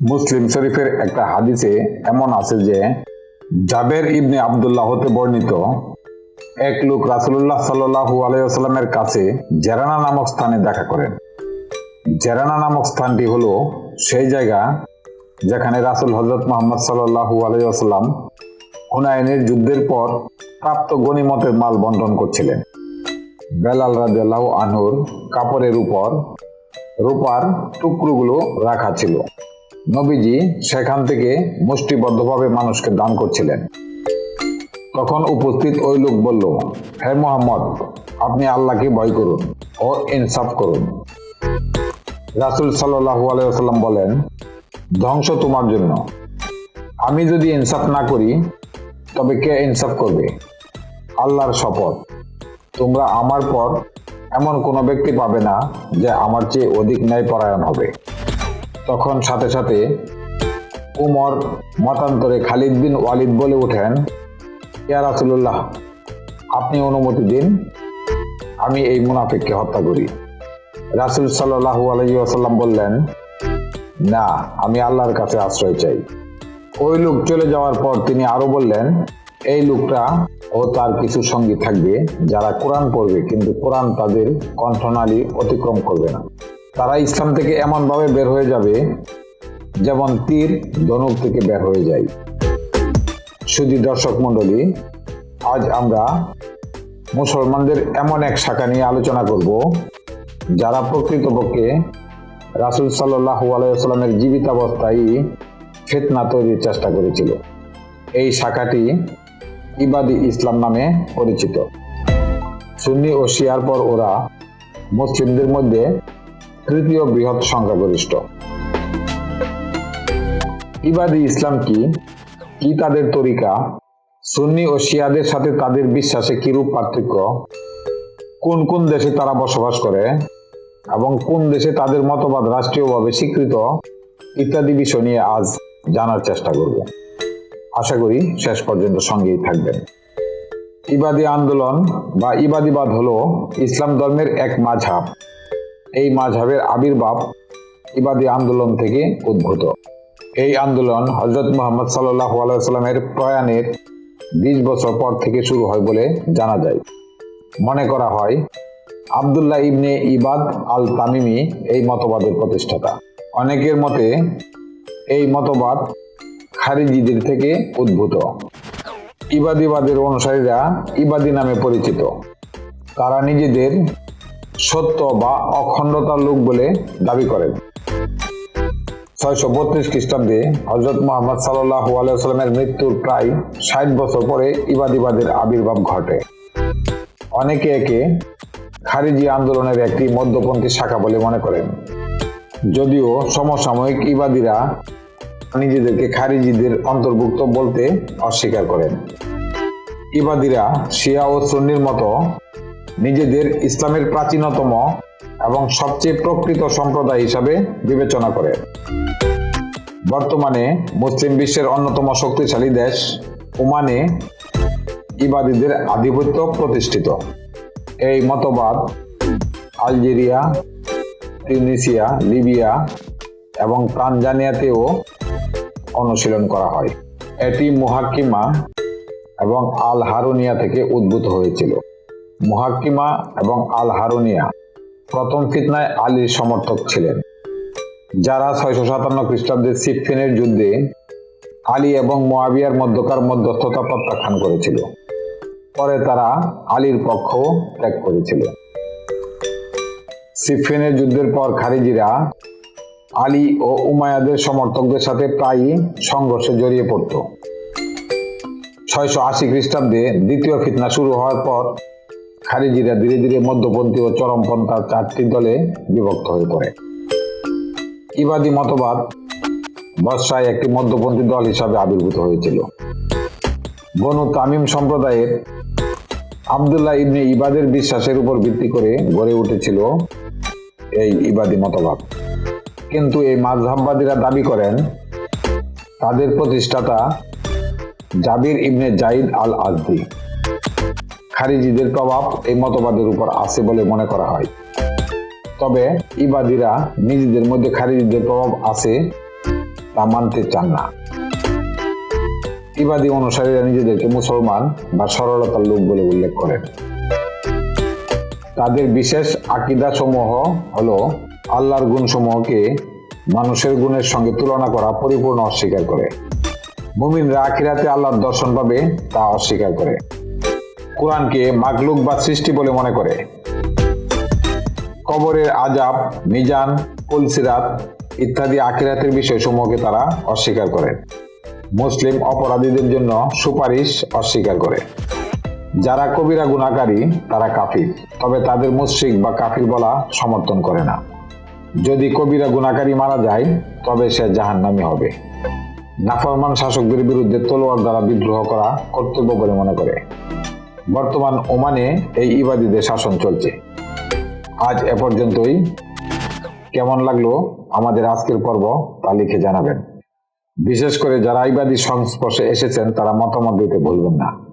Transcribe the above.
মুসলিম শরীফের একটা হাদিসে এমন আছে যে, জাবের ইবনে আবদুল্লাহ হতে বর্ণিত এক লোক রাসুল্লাহ সাল্লাহু আলাইসাল্লামের কাছে জেরানা নামক স্থানে দেখা করেন জেরানা নামক স্থানটি হলো সেই জায়গা যেখানে রাসুল হজরত মোহাম্মদ সাল্লাহু আলাইসাল্লাম হুনায়নের যুদ্ধের পর প্রাপ্ত গণিমতের মাল বন্টন করছিলেন। বেলাল রাজিয়াল্লাহ আনহুর কাপড়ের উপর রূপার টুকরোগুলো রাখা ছিল। নবীজি সেখান থেকে মুষ্টিবদ্ধভাবে মানুষকে দান করছিলেন। তখন উপস্থিত ওই লোক বলল, হে মোহাম্মদ, আপনি আল্লাহকে ভয় করুন ও ইনসাফ করুন। রাসুল সাল্লাহু আলাইসাল্লাম বলেন, ধ্বংস তোমার জন্য। আমি যদি ইনসাফ না করি, তবে কে ইনসাফ করবে? আল্লাহর শপথ। তোমরা আমার পর এমন কোনো ব্যক্তি পাবে না যে আমার চেয়ে অধিক ন্যায় পরায়ণ হবে। তখন সাথে সাথে উমর মতান্তরে খালিদ বিন ওয়ালিদ বলে ওঠেন ইয়া রাসুল্লাহ আপনি অনুমতি দিন, আমি এই মুনাফিককে হত্যা করি। রাসুল সাল্লাহ আলহিউসাল্লাম বললেন, না, আমি আল্লাহর কাছে আশ্রয় চাই। ওই লোক চলে যাওয়ার পর তিনি আরও বললেন, এই লোকটা ও তার কিছু সঙ্গী থাকবে যারা কোরআন পড়বে, কিন্তু কোরআন তাদের কণ্ঠনালী অতিক্রম করবে না। তারা ইসলাম থেকে এমনভাবে বের হয়ে যাবে যেমন তীর ধনুক থেকে বের হয়ে যায়। শুধু দর্শক মণ্ডলী, আজ আমরা মুসলমানদের এমন এক শাখা নিয়ে আলোচনা করব, যারা প্রকৃতপক্ষে রাসুল সাল্লাহ আলাইসাল্লামের জীবিতাবস্থায় ফেতনা তৈরির চেষ্টা করেছিল। এই শাখাটি ইবাদি ইসলাম নামে পরিচিত। সুন্নি ও শিয়ার পর ওরা মুসলিমদের মধ্যে তৃতীয় বৃহৎ সংখ্যাগরিষ্ঠ। ইবাদি ইসলাম কি? কি তাদের তরিকা? সুন্নি ও শিয়াদের সাথে তাদের বিশ্বাসে কিরূপ পার্থক্য? কোন কোন দেশে তারা বসবাস করে? এবং কোন দেশে তাদের মতবাদ রাষ্ট্রীয়ভাবে স্বীকৃত? ইত্যাদি বিষয় নিয়ে আজ জানার চেষ্টা করব। আশা করি শেষ পর্যন্ত সঙ্গেই থাকবেন। ইবাদি আন্দোলন বা ইবাদিবাদ হলো ইসলাম ধর্মের এক মাঝহাব এই মাঝহাবের আবির্ভাব ইবাদি আন্দোলন থেকে উদ্ভূত। এই আন্দোলন হজরত মোহাম্মদ সাল্লাহ আলাইসাল্লামের প্রয়াণের বিশ বছর পর থেকে শুরু হয় বলে জানা যায়। মনে করা হয়, আবদুল্লাহ ইবনে ইবাদ আল তামিমি এই মতবাদের প্রতিষ্ঠাতা। অনেকের মতে, এই মতবাদ খারিজিদের থেকে উদ্ভূত। ইবাদিবাদের অনুসারীরা ইবাদি নামে পরিচিত। তারা নিজেদের সত্য বা অখণ্ডতার লোক বলে দাবি করেন। ছয়শো বত্রিশ খ্রিস্টাব্দে হজরত মোহাম্মদ সাল্লাহ আলাইসাল্লামের মৃত্যুর প্রায় ষাট বছর পরে ইবাদিবাদের আবির্ভাব ঘটে। অনেকে একে খারিজি আন্দোলনের একটি মধ্যপন্থী শাখা বলে মনে করেন। যদিও সমসাময়িক ইবাদিরা নিজেদেরকে খারিজিদের অন্তর্ভুক্ত বলতে অস্বীকার করেন। ইবাদিরা শিয়া ও সুন্নির মতো নিজেদের ইসলামের প্রাচীনতম এবং সবচেয়ে প্রকৃত সম্প্রদায় হিসাবে বিবেচনা করে। বর্তমানে মুসলিম বিশ্বের অন্যতম শক্তিশালী দেশ ওমানে ইবাদীদের আধিপত্য প্রতিষ্ঠিত। এই মতবাদ আলজেরিয়া, তিউনিসিয়া, লিবিয়া এবং তানজানিয়াতেও অনুশীলন করা হয়। এটি মুহাক্কিমা এবং আল হারুনিয়া থেকে উদ্ভূত হয়েছিল। মুহাক্কিমা এবং আল হারুনিয়া প্রথম ফিতনায় আলীর সমর্থক ছিলেন। যারা ছয়শো সাতান্ন খ্রিস্টাব্দে সিফিনের যুদ্ধে আলী এবং মোয়াবিয়ার মধ্যকার মধ্যস্থতা প্রত্যাখ্যান করেছিল। পরে তারা আলীর পক্ষ ত্যাগ করেছিল। সিফিনের যুদ্ধের পর খারিজিরা আলী ও উমায়াদের সমর্থকদের সাথে প্রায়ই সংঘর্ষে জড়িয়ে পড়ত। ছয়শো আশি খ্রিস্টাব্দে দ্বিতীয় ফিতনা শুরু হওয়ার পর খারিজিরা ধীরে ধীরে মধ্যপন্থী ও চরমপন্থার চারটি দলে বিভক্ত হয়ে পড়ে। ইবাদি মতবাদ বর্ষায় একটি মধ্যপন্থী দল হিসাবে আবির্ভূত হয়েছিল। বনু তামিম সম্প্রদায়ের আবদুল্লাহ ইবনে ইবাদের বিশ্বাসের উপর ভিত্তি করে গড়ে উঠেছিল এই ইবাদি মতবাদ। কিন্তু এই মাঝহাববাদীরা দাবি করেন, তাদের প্রতিষ্ঠাতা জাবির ইবনে জাইদ আল আজদি খারিজিদের প্রভাব এই মতবাদের উপর আছে বলে মনে করা হয়। তবে ইবাদিরা নিজেদের মধ্যে খারিজিদের প্রভাব আছে তা মানতে চান না। ইবাদী অনুসারীরা নিজেদেরকে মুসলমান বা সরলতার লোক বলে উল্লেখ করেন। তাদের বিশেষ আকিদা সমূহ হল আল্লাহর গুণসমূহকে মানুষের গুণের সঙ্গে তুলনা করা পরিপূর্ণ অস্বীকার করে। মুমিনরা আখিরাতে আল্লাহর দর্শন পাবে তা অস্বীকার করে। কোরআনকে মাগলুক বা সৃষ্টি বলে মনে করে। কবরের আজাব মিজান, কুলসিরাত ইত্যাদি আখিরাতের বিষয়সমূহকে তারা অস্বীকার করে। মুসলিম অপরাধীদের জন্য সুপারিশ অস্বীকার করে। যারা কবিরা গুণাকারী তারা কাফির, তবে তাদের মুশ্রিক বা কাফির বলা সমর্থন করে না। যদি কবিরা গুণাকারী মারা যায়, তবে সে জাহান্নামী হবে। নাফরমান শাসকদের বিরুদ্ধে তলোয়ার দ্বারা বিদ্রোহ করা কর্তব্য বলে মনে করে। বর্তমান ওমানে এই ইবাদীদের শাসন চলছে। আজ এ পর্যন্তই। কেমন লাগল আমাদের আজকের পর্ব তা লিখে জানাবেন। বিশেষ করে যারা ইবাদী সংস্পর্শে এসেছেন তারা মতামত দিতে ভুলবেন না।